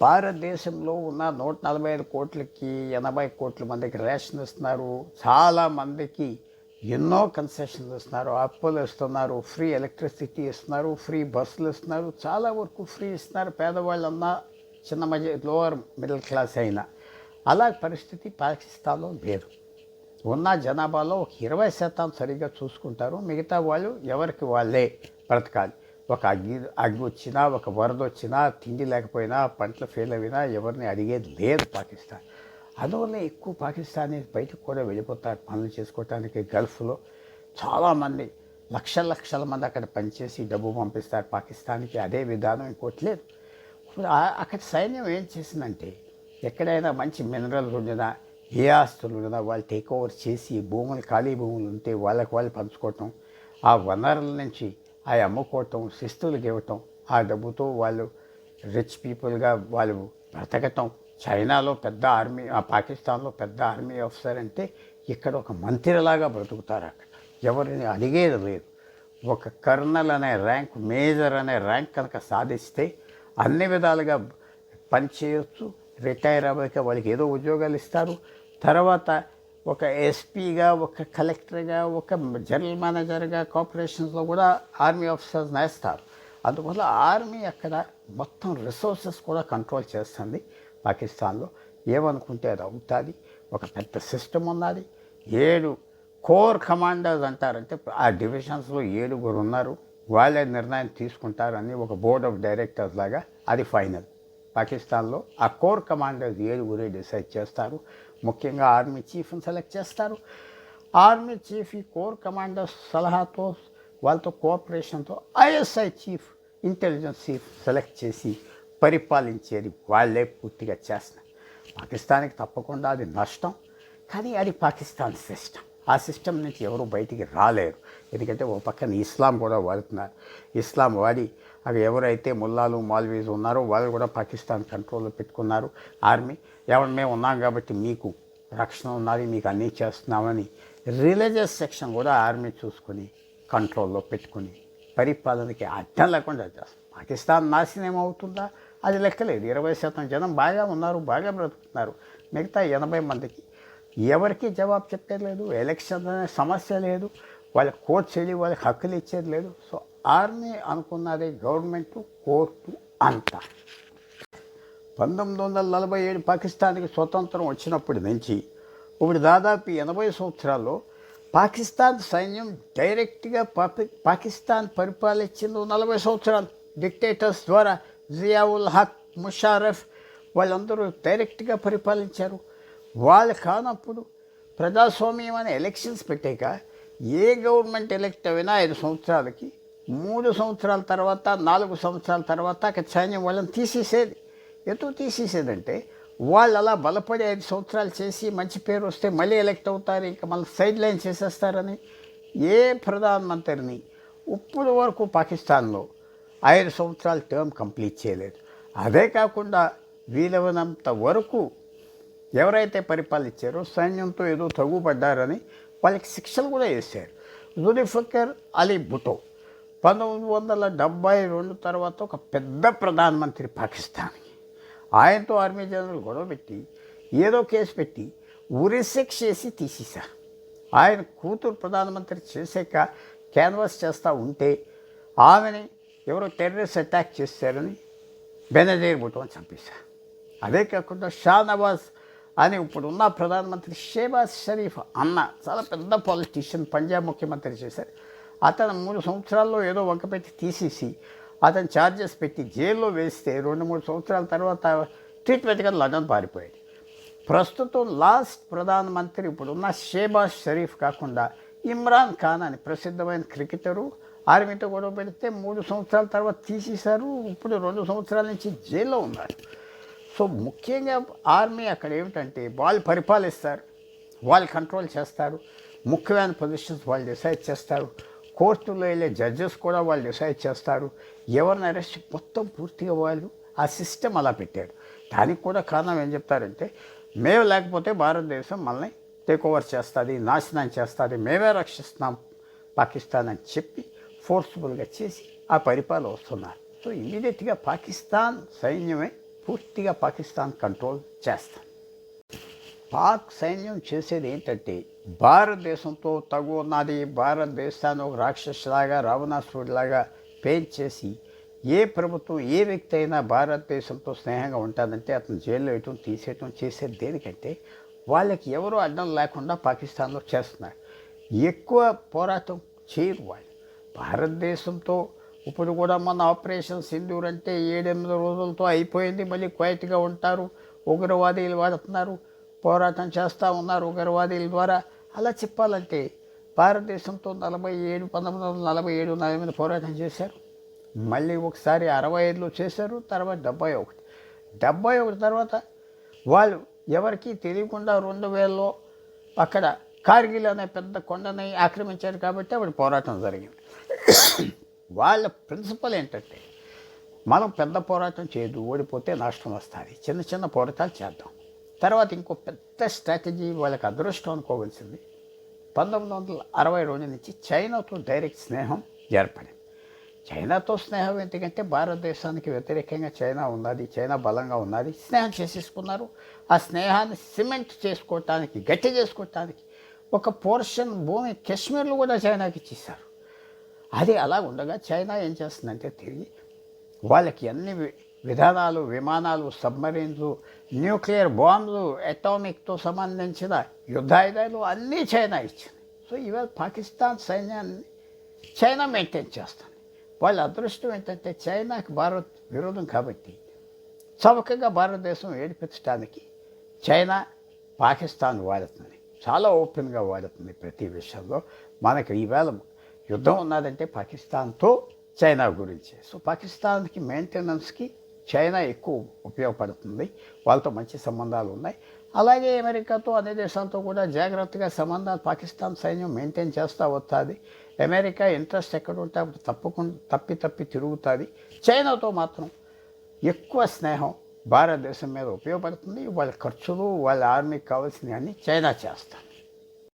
భారతదేశంలో ఉన్న నూట నలభై ఐదు కోట్లకి ఎనభై కోట్ల మందికి రేషన్ ఇస్తున్నారు. చాలా మందికి ఎన్నో కన్సెషన్లు ఇస్తున్నారు. అప్పులు ఇస్తున్నారు. ఫ్రీ ఎలక్ట్రిసిటీ ఇస్తున్నారు. ఫ్రీ బస్సులు ఇస్తున్నారు. చాలా వరకు ఫ్రీ ఇస్తున్నారు. పేదవాళ్ళన్నా చిన్న మధ్య లోవర్ మిడిల్ క్లాస్ అయినా. అలా పరిస్థితి పాకిస్తాన్లో లేదు. ఉన్న జనాభాలో ఒక ఇరవై శాతం సరిగ్గా చూసుకుంటారు. మిగతా వాళ్ళు ఎవరికి వాళ్ళే బ్రతకాలి. ఒక అగ్గి అగ్గి వచ్చినా ఒక వరద వచ్చినా తిండి లేకపోయినా పంటలు ఫెయిల్ అయినా ఎవరిని అడిగేది లేదు పాకిస్తాన్. అందువల్ల ఎక్కువ పాకిస్తానీ బయటకు కూడా వెళ్ళిపోతారు పనులు చేసుకోవటానికి గల్ఫ్లో. చాలామంది లక్షల లక్షల మంది అక్కడ పనిచేసి డబ్బు పంపిస్తారు పాకిస్తాన్కి. అదే విధానం ఇంకోటి లేదు. ఇప్పుడు అక్కడ సైన్యం ఏం చేసిందంటే ఎక్కడైనా మంచి మినరల్స్ ఉండినా ఏ ఆస్తులు ఉండినా వాళ్ళు టేక్ ఓవర్ చేసి భూములు ఖాళీ భూములు ఉంటే వాళ్ళకి వాళ్ళు పంచుకోవటం. ఆ వనరుల నుంచి అవి అమ్ముకోవటం శిస్తులకు ఇవ్వటం ఆ డబ్బుతో వాళ్ళు రిచ్ పీపుల్గా వాళ్ళు బ్రతకటం. చైనాలో పెద్ద ఆర్మీ ఆ పాకిస్తాన్లో పెద్ద ఆర్మీ ఆఫీసర్ అంటే ఇక్కడ ఒక మంత్రిలాగా బ్రతుకుతారు అక్కడ. ఎవరిని అడిగేది లేదు. ఒక కర్నల్ అనే ర్యాంక్ మేజర్ అనే ర్యాంక్ కనుక సాధిస్తే అన్ని విధాలుగా పని చేయొచ్చు. రిటైర్ అవ్వక వాళ్ళకి ఏదో ఉద్యోగాలు ఇస్తారు. తర్వాత ఒక ఎస్పీగా ఒక కలెక్టర్గా ఒక జనరల్ మేనేజర్గా కార్పొరేషన్స్లో కూడా ఆర్మీ ఆఫీసర్స్ నేస్తారు. అందువల్ల ఆర్మీ అక్కడ మొత్తం రిసోర్సెస్ కూడా కంట్రోల్ చేస్తుంది పాకిస్తాన్లో. ఏమనుకుంటే అది అవుతుంది? ఒక పెద్ద సిస్టమ్ ఉన్నది. ఏడు కోర్ కమాండర్స్ అంటారంటే ఆ డివిజన్స్లో ఏడుగురు ఉన్నారు. వాళ్ళే నిర్ణయం తీసుకుంటారని ఒక బోర్డ్ ఆఫ్ డైరెక్టర్స్ లాగా. అది ఫైనల్. పాకిస్తాన్లో ఆ కోర్ కమాండర్స్ ఏడుగురే డిసైడ్ చేస్తారు. ముఖ్యంగా ఆర్మీ చీఫ్ని సెలెక్ట్ చేస్తారు. ఆర్మీ చీఫ్ ఈ కోర్ కమాండర్ సలహాతో వాళ్ళతో కోఆపరేషన్తో ISI chief intelligence chief select చేసి పరిపాలించేది వాళ్ళే పూర్తిగా చేస్తున్నారు. పాకిస్తాన్కి తప్పకుండా అది నష్టం కానీ అది పాకిస్తాన్ సిస్టమ్ ఆ సిస్టమ్ నుంచి ఎవరు బయటికి రాలేరు. ఎందుకంటే ఒక పక్కన ఇస్లాం కూడా వాడుతున్నారు. ఇస్లాం వాడి అవి ఎవరైతే ముల్లాలు మాల్వీస్ ఉన్నారో వాళ్ళు కూడా పాకిస్తాన్ కంట్రోల్లో పెట్టుకున్నారు. ఆర్మీ ఎవరు మేము ఉన్నాం కాబట్టి మీకు రక్షణ ఉన్నది మీకు అన్నీ చేస్తున్నామని రిలీజియస్ సెక్షన్ కూడా ఆర్మీ చూసుకొని కంట్రోల్లో పెట్టుకుని పరిపాలనకి అర్థం లేకుండా చేస్తారు. పాకిస్తాన్ నాశనం ఏమవుతుందా? అది లెక్కలేదు. ఇరవై శాతం జనం బాగా ఉన్నారు బాగా బ్రతుకుతున్నారు. మిగతా ఎనభై మందికి ఎవరికి జవాబు చెప్పలేదు ఎలక్షన్ అనే సమస్య లేదు. వాళ్ళకి కోర్ట్స్ వెళ్ళి వాళ్ళకి హక్కులు ఇచ్చేది లేదు. సో ఆర్మీ అనుకున్నది గవర్నమెంట్ కోర్టు అంతా. పంతొమ్మిది వందల నలభై ఏడు పాకిస్తాన్కి స్వతంత్రం వచ్చినప్పటి నుంచి ఇప్పుడు దాదాపు ఎనభై సంవత్సరాల్లో పాకిస్తాన్ సైన్యం డైరెక్ట్గా పాకి పాకిస్తాన్ పరిపాలించింది నలభై సంవత్సరాలు. డిక్టేటర్స్ ద్వారా జియావుల్ హక్ ముషారఫ్ వాళ్ళందరూ డైరెక్ట్గా పరిపాలించారు. వాళ్ళు కానప్పుడు ప్రజాస్వామ్యం అనే ఎలక్షన్స్ పెట్టాక ఏ గవర్నమెంట్ ఎలక్ట్ అయినా ఐదు సంవత్సరాలకి మూడు సంవత్సరాల తర్వాత నాలుగు సంవత్సరాల తర్వాత అక్కడ సైన్యం వాళ్ళని తీసేసేది. ఎందుకు తీసేసేదంటే వాళ్ళు అలా బలపడి ఐదు సంవత్సరాలు చేసి మంచి పేరు వస్తే మళ్ళీ ఎలక్ట్ అవుతారు ఇంకా మళ్ళీ సైడ్ లైన్ చేసేస్తారని. ఏ ప్రధానమంత్రిని ఇప్పుడు వరకు పాకిస్తాన్లో ఐదు సంవత్సరాల టర్మ్ కంప్లీట్ చేయలేదు. అదే కాకుండా వీలవనంత వరకు ఎవరైతే పరిపాలించారో సైన్యంతో ఏదో తగుపడ్డారని వాళ్ళకి శిక్షలు కూడా వేశారు. జులిఫికర్ అలీ భుటో పంతొమ్మిది వందల డెబ్బై రెండు తర్వాత ఒక పెద్ద ప్రధానమంత్రి పాకిస్తాన్కి. ఆయనతో ఆర్మీ జనరల్ గొడవ పెట్టి ఏదో కేసు పెట్టి ఉరిశిక్ష చేసి తీసేశారు. ఆయన కూతురు ప్రధానమంత్రి చేసాక క్యాన్వాస్ చేస్తూ ఉంటే ఆమెని ఎవరో టెర్రరిస్ట్ అటాక్ చేశారని బెనజీర్ భుటోని చంపేశారు. అదే కాకుండా షా నవాజ్ అని ఇప్పుడున్న ప్రధానమంత్రి షేబాజ్ షరీఫ్ అన్న చాలా పెద్ద పాలిటీషియన్ పంజాబ్ ముఖ్యమంత్రి చేశారు. అతను మూడు సంవత్సరాల్లో ఏదో వంకపెట్టి తీసేసి అతను ఛార్జెస్ పెట్టి జైల్లో వేస్తే రెండు మూడు సంవత్సరాల తర్వాత ట్రీట్మెంట్గా లండన్ పారిపోయాడు. ప్రస్తుతం లాస్ట్ ప్రధానమంత్రి ఇప్పుడున్న షేబాజ్ షరీఫ్ కాకుండా ఇమ్రాన్ ఖాన్ అని ప్రసిద్ధమైన క్రికెటరు ఆర్మీతో గొడవ పెడితే మూడు సంవత్సరాల తర్వాత తీసేశారు. ఇప్పుడు రెండు సంవత్సరాల నుంచి జైల్లో ఉన్నారు. సో ముఖ్యంగా ఆర్మీ అక్కడ ఏమిటంటే వాళ్ళు పరిపాలిస్తారు వాళ్ళు కంట్రోల్ చేస్తారు ముఖ్యమైన పొజిషన్స్ వాళ్ళు డిసైడ్ చేస్తారు కోర్టులో వెళ్ళే జడ్జెస్ కూడా వాళ్ళు డిసైడ్ చేస్తారు. ఎవరిని అరెస్ట్ మొత్తం పూర్తిగా వాళ్ళు ఆ సిస్టమ్ అలా పెట్టారు. దానికి కూడా కారణం ఏం చెప్తారంటే మేము లేకపోతే భారతదేశం మనల్ని టేక్ ఓవర్ చేస్తుంది నాశనం చేస్తుంది మేమే రక్షిస్తున్నాం పాకిస్తాన్ అని చెప్పి ఫోర్స్ఫుల్గా చేసి ఆ పరిపాలన వస్తున్నారు. సో ఇమీడియట్గా పాకిస్తాన్ సైన్యమే పూర్తిగా పాకిస్తాన్ కంట్రోల్ చేస్తాం. పాక్ సైన్యం చేసేది ఏంటంటే భారతదేశంతో తగు ఉన్నది భారతదేశాన్ని ఒక రాక్షసులాగా రావణాసురుడిలాగా పెయింట్ చేసి ఏ ప్రభుత్వం ఏ వ్యక్తి అయినా భారతదేశంతో స్నేహంగా ఉంటుందంటే అతను జైల్లో వేయటం తీసేయటం చేసేది దేనికంటే వాళ్ళకి ఎవరు అడ్డం లేకుండా పాకిస్తాన్లో చేస్తున్నారు. ఎక్కువ పోరాటం చేయరు వాళ్ళు. భారతదేశంతో ఇప్పుడు కూడా మన ఆపరేషన్ సింధూర్ అంటే ఏడెనిమిది రోజులతో అయిపోయింది. మళ్ళీ క్వైట్గా ఉంటారు. ఉగ్రవాదీలు వాడుతున్నారు. పోరాటం చేస్తూ ఉన్నారు ఉగ్రవాదీల ద్వారా. అలా చెప్పాలంటే భారతదేశంతో నలభై ఏడు పంతొమ్మిది వందల నలభై ఏడు నలభై మీద పోరాటం చేశారు. మళ్ళీ ఒకసారి అరవై ఐదులో చేశారు. తర్వాత డెబ్బై ఒకటి. డెబ్బై ఒకటి తర్వాత వాళ్ళు ఎవరికీ తెలియకుండా రెండు వేలలో అక్కడ కార్గిల్ అనే పెద్ద కొండని ఆక్రమించారు కాబట్టి అప్పుడు పోరాటం జరిగింది. వాళ్ళ ప్రిన్సిపల్ ఏంటంటే మనం పెద్ద పోరాటం చేయదు ఓడిపోతే నష్టం వస్తుంది. చిన్న చిన్న పోరాటాలు చేద్దాం. తర్వాత ఇంకో పెద్ద స్ట్రాటజీ వాళ్ళకి అదృష్టం అనుకోవాల్సింది. పంతొమ్మిది వందల అరవై రెండు నుంచి చైనాతో డైరెక్ట్ స్నేహం ఏర్పడింది. చైనాతో స్నేహం ఎందుకంటే భారతదేశానికి వ్యతిరేకంగా చైనా ఉన్నది చైనా బలంగా ఉన్నది. స్నేహం చేసేసుకున్నారు. ఆ స్నేహాన్ని సిమెంట్ చేసుకోవటానికి గట్టి చేసుకోవటానికి ఒక పోర్షన్ భూమి కాశ్మీర్లో కూడా చైనాకి ఇచ్చేసారు అది అలా ఉండగా చైనా ఏం చేస్తుందంటే తిరిగి వాళ్ళకి అన్ని విధానాలు విమానాలు సబ్మరీన్లు న్యూక్లియర్ బాంబులు అటామిక్తో సంబంధించిన యుద్ధాయుధాలు అన్నీ చైనా ఇచ్చింది. సో ఇవాళ పాకిస్తాన్ సైన్యాన్ని చైనా మెయింటైన్ చేస్తుంది. వాళ్ళ అదృష్టం ఏంటంటే చైనాకి భారత్ విరోధం కాబట్టి చవకగా భారతదేశం ఏడిపించడానికి చైనా పాకిస్తాన్ వాడుతుంది. చాలా ఓపెన్గా వాడుతుంది ప్రతి విషయంలో. మనకి ఈవేళ యుద్ధం ఉన్నదంటే పాకిస్తాన్తో చైనా గురించి. సో పాకిస్తాన్కి మెయింటెనెన్స్కి చైనా ఎక్కువ ఉపయోగపడుతుంది. వాళ్ళతో మంచి సంబంధాలు ఉన్నాయి. అలాగే అమెరికాతో అన్ని దేశాలతో కూడా జాగ్రత్తగా సంబంధాలు పాకిస్తాన్ సైన్యం మెయింటైన్ చేస్తూ వస్తుంది అమెరికా ఇంట్రెస్ట్ ఎక్కడ ఉంటే అప్పుడు తప్పకుండా తప్పి తప్పి తిరుగుతుంది. చైనాతో మాత్రం ఎక్కువ స్నేహం భారతదేశం మీద ఉపయోగపడుతుంది. వాళ్ళ ఖర్చులు వాళ్ళ ఆర్మీకి కావాల్సినవన్నీ చైనా చేస్తారు